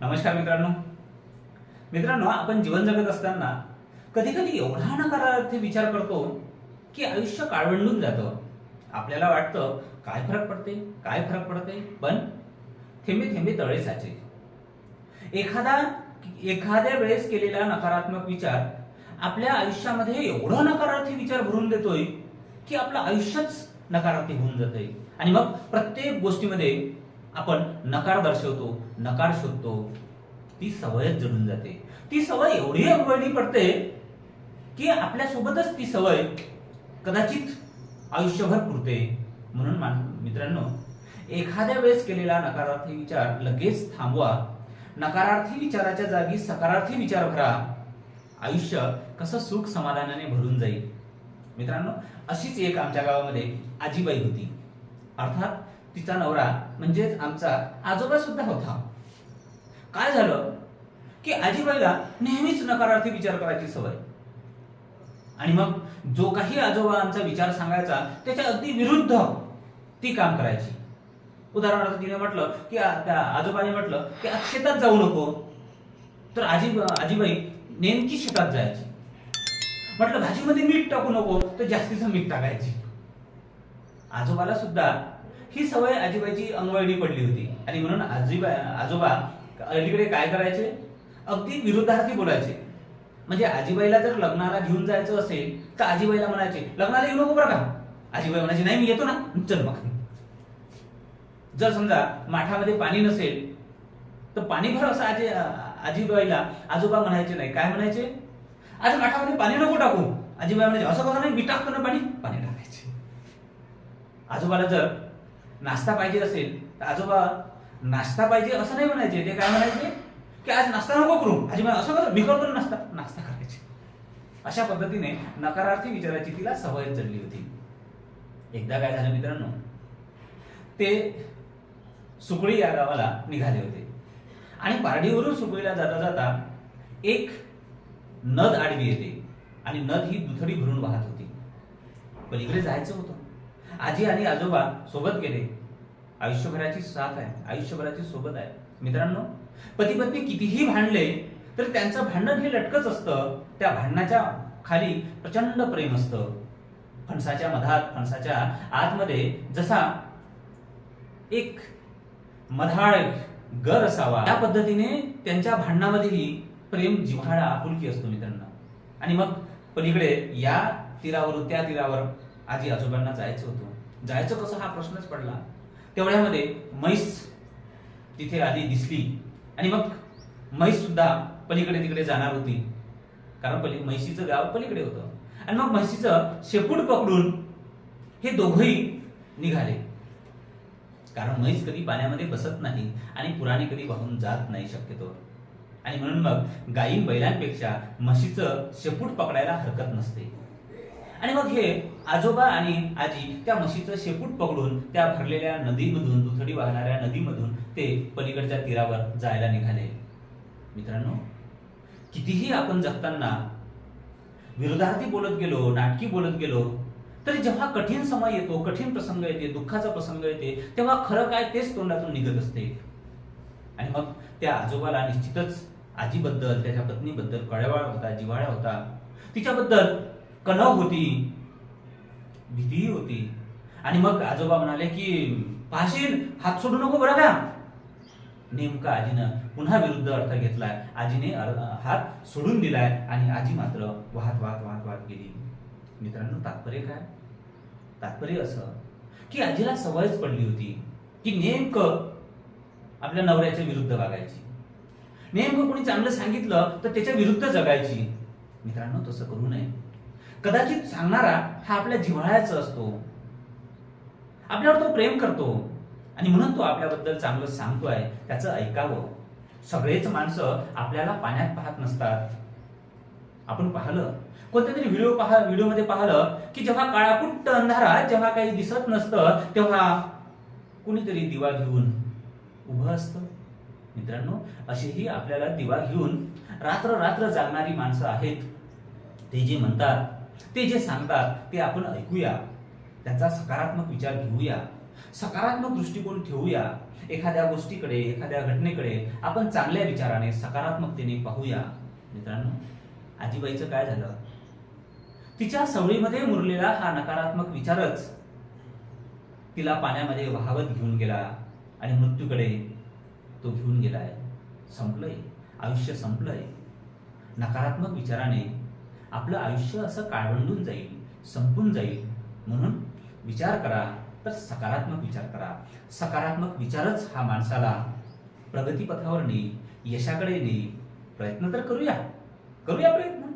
नमस्कार मित्रांनो. मित्रांनो आपण जीवन जगत असताना कधी कधी एवढा नकारार्थी विचार करतो की आयुष्य काळवंडून जातं. आपल्याला वाटतं काय फरक पडते? काय फरक पडते? पण थेंबे थेंबे तळे साचे. एखादा एखाद्या वेळेस केलेला नकारात्मक विचार आपल्या आयुष्यामध्ये एवढा नकारार्थी विचार भरून देतोय की आपलं आयुष्यच नकारार्थी होऊन जातंय. आणि मग प्रत्येक गोष्टीमध्ये आपण नकार दर्शवतो नकार शोधतो ती सवयच जडून जाते. ती सवय एवढी अवघडी पडते की आपल्या सोबतच ती सवय कदाचित आयुष्यभर पुरते. म्हणून मान- मित्रांनो एखाद्या वेळेस केलेला नकारार्थी विचार लगेच थांबवा. नकारार्थी विचाराच्या जागी सकारार्थी विचार भरा आयुष्य कसं सुख समाधानाने भरून जाईल. मित्रांनो अशीच एक आमच्या गावामध्ये आजीबाई होती. अर्थात तिचा नवरा म्हणजेच आमचा आजोबा सुद्धा होता. काय झालं? की आजीबाईला नेहमीच नकारार्थी विचार करायची सवय. आणि मग जो काही आजोबांचा विचार सांगायचा त्याच्या अगदी विरुद्ध ती काम करायची. उदाहरणार्थ तिने म्हटलं की त्या आजोबाने म्हटलं की शेतात जाऊ नको. तर आजी आजीबाई नेमकी शेतात जायची. म्हटलं भाजीमध्ये मीठ टाकू नको तर जास्तीचं मीठ टाकायची. आजोबाला सुद्धा ही सवय आजीबाईची अंगवळणी पडली होती. आणि म्हणून आजीबा आजोबा अलीकडे काय करायचे? अगदी विरुद्धार्थी बोलायचे. म्हणजे आजीबाईला जर लग्नाला घेऊन जायचं असेल तर आजीबाईला म्हणायचे लग्नाला येऊ नको बरं का? आजीबाई म्हणायची नाही मी येतो ना. चल मग. जर समजा माठामध्ये पाणी नसेल तर पाणी भर असं आजी आजीबाईला आजोबा म्हणायचे नाही. काय म्हणायचे? आज माठामध्ये पाणी नको टाकू. आजीबाई म्हणायचे असं कसं नाही? मी टाकतो ना पाणी. पाणी टाकायचे. आजोबाला जर नाश्ता पाहिजे असेल तर आजोबा नाश्ता पाहिजे असं नाही म्हणायचे. ते काय म्हणायचे? की आज नाश्ता नको करू. आजीबाई असं कर मी करतो नाश्ता. नाश्ता करायचे. अशा पद्धतीने नकारार्थी विचाराची तिला सवय चढली होती. एकदा काय झालं मित्रांनो? ते सुकळी या गावाला निघाले होते. आणि पारडीवरून सुकळीला जाता जाता एक नद आडवी येते. आणि नद ही दुथडी भरून वाहत होती. पलीकडे जायचं होतं. आजी आणि आजोबा सोबत गेले. आयुष्यभराची साथ आहे आयुष्यभराची सोबत आहे. मित्रांनो पती पत्नी कितीही भांडले तर त्यांचं भांडण हे लटकच असतं. त्या भांडणाच्या खाली प्रचंड प्रेम असतं. फणसाच्या मधात फणसाच्या आतमध्ये जसा एक मधाळ गर असावा त्या पद्धतीने त्यांच्या भांडणामध्येही प्रेम जिव्हाळा आपुलकी असतो मित्रांनो. आणि मग पलीकडे या तीरावरून त्या तीरावर आजी आजोबांना जायचं होतं. जायचं कसं हा प्रश्नच पडला. तेवढ्यामध्ये म्हैस तिथे आधी दिसली. आणि मग म्हैस सुद्धा पलीकडे तिकडे जाणार होती. कारण पली म्हैशीचं गाव पलीकडे होतं. आणि मग म्हैशीचं शेपूट पकडून हे दोघंही निघाले. कारण म्हैस कधी पाण्यामध्ये बसत नाही आणि पुराणे कधी वाहून जात नाही शक्यतो. आणि म्हणून मग गायी बैलांपेक्षा म्हशीचं शेपूट पकडायला हरकत नसते. आणि मग हे आजोबा आणि आजी त्या म्हशीचं शेपूट पकडून त्या भरलेल्या नदीमधून दुथडी वाहणाऱ्या नदीमधून ते पलीकडच्या तीरावर जायला निघाले. मित्रांनो कितीही आपण जगताना विरोधार्थी बोलत गेलो नाटकी बोलत गेलो तरी जेव्हा कठीण समय येतो कठीण प्रसंग येते दुःखाचा प्रसंग येते तेव्हा खरं काय तेच तोंडातून निघत असते. आणि मग त्या आजोबाला निश्चितच आजीबद्दल त्याच्या पत्नीबद्दल कळवाळ होता जिवाळा होता. तिच्याबद्दल कणव होती भीतीही होती. आणि मग आजोबा म्हणाले की पाहशील हात सोडू नको बरं का? नेमका आजीनं पुन्हा विरुद्ध अर्थ घेतलाय. आजीने हात सोडून दिलाय आणि आजी मात्र वाहत वाहत वाहत वाहत गेली. मित्रांनो तात्पर्य काय? तात्पर्य असं की आजीला सवयच पडली होती की नेमकं आपल्या नवऱ्याच्या विरुद्ध वागायची. नेमकं कोणी चांगलं सांगितलं तर त्याच्या विरुद्ध जगायची. मित्रांनो तसं करू नये. कदाचित सांगणारा हा आपल्या जिव्हाळ्याचा असतो. आपल्यावर तो प्रेम करतो. आणि म्हणून तो आपल्याबद्दल चांगलं सांगतोय त्याचं ऐकावं. सगळेच माणसं आपल्याला पाण्यात पाहत नसतात. आपण पाहिलं कोणत्या तरी व्हिडिओ पाहा व्हिडिओमध्ये पाहिलं की जेव्हा काळाकुट्ट अंधारात जेव्हा काही दिसत नसतं तेव्हा कुणीतरी दिवा घेऊन उभं असतं. मित्रांनो अशीही आपल्याला दिवा घेऊन रात्र रात्र जागणारी माणसं आहेत. ते जे म्हणतात ते जे सांगतात ते आपण ऐकूया. त्यांचा सकारात्मक विचार घेऊया. सकारात्मक दृष्टिकोन ठेवूया. एखाद्या गोष्टीकडे एखाद्या घटनेकडे आपण चांगल्या विचाराने सकारात्मकतेने पाहूया. मित्रांनो आजीबाईचं काय झालं? तिच्या सवळीमध्ये मुरलेला हा नकारात्मक विचारच तिला पाण्यामध्ये वाहवत घेऊन गेला आणि मृत्यूकडे तो घेऊन गेलाय. संपलंय. आयुष्य संपलंय. नकारात्मक विचाराने आपलं आयुष्य असं काळवंडून जाईल संपून जाईल. म्हणून विचार करा तर सकारात्मक विचार करा. सकारात्मक विचारच हा माणसाला प्रगतीपथावर नेईल यशाकडे नेईल. प्रयत्न तर करूया. करूया प्रयत्न.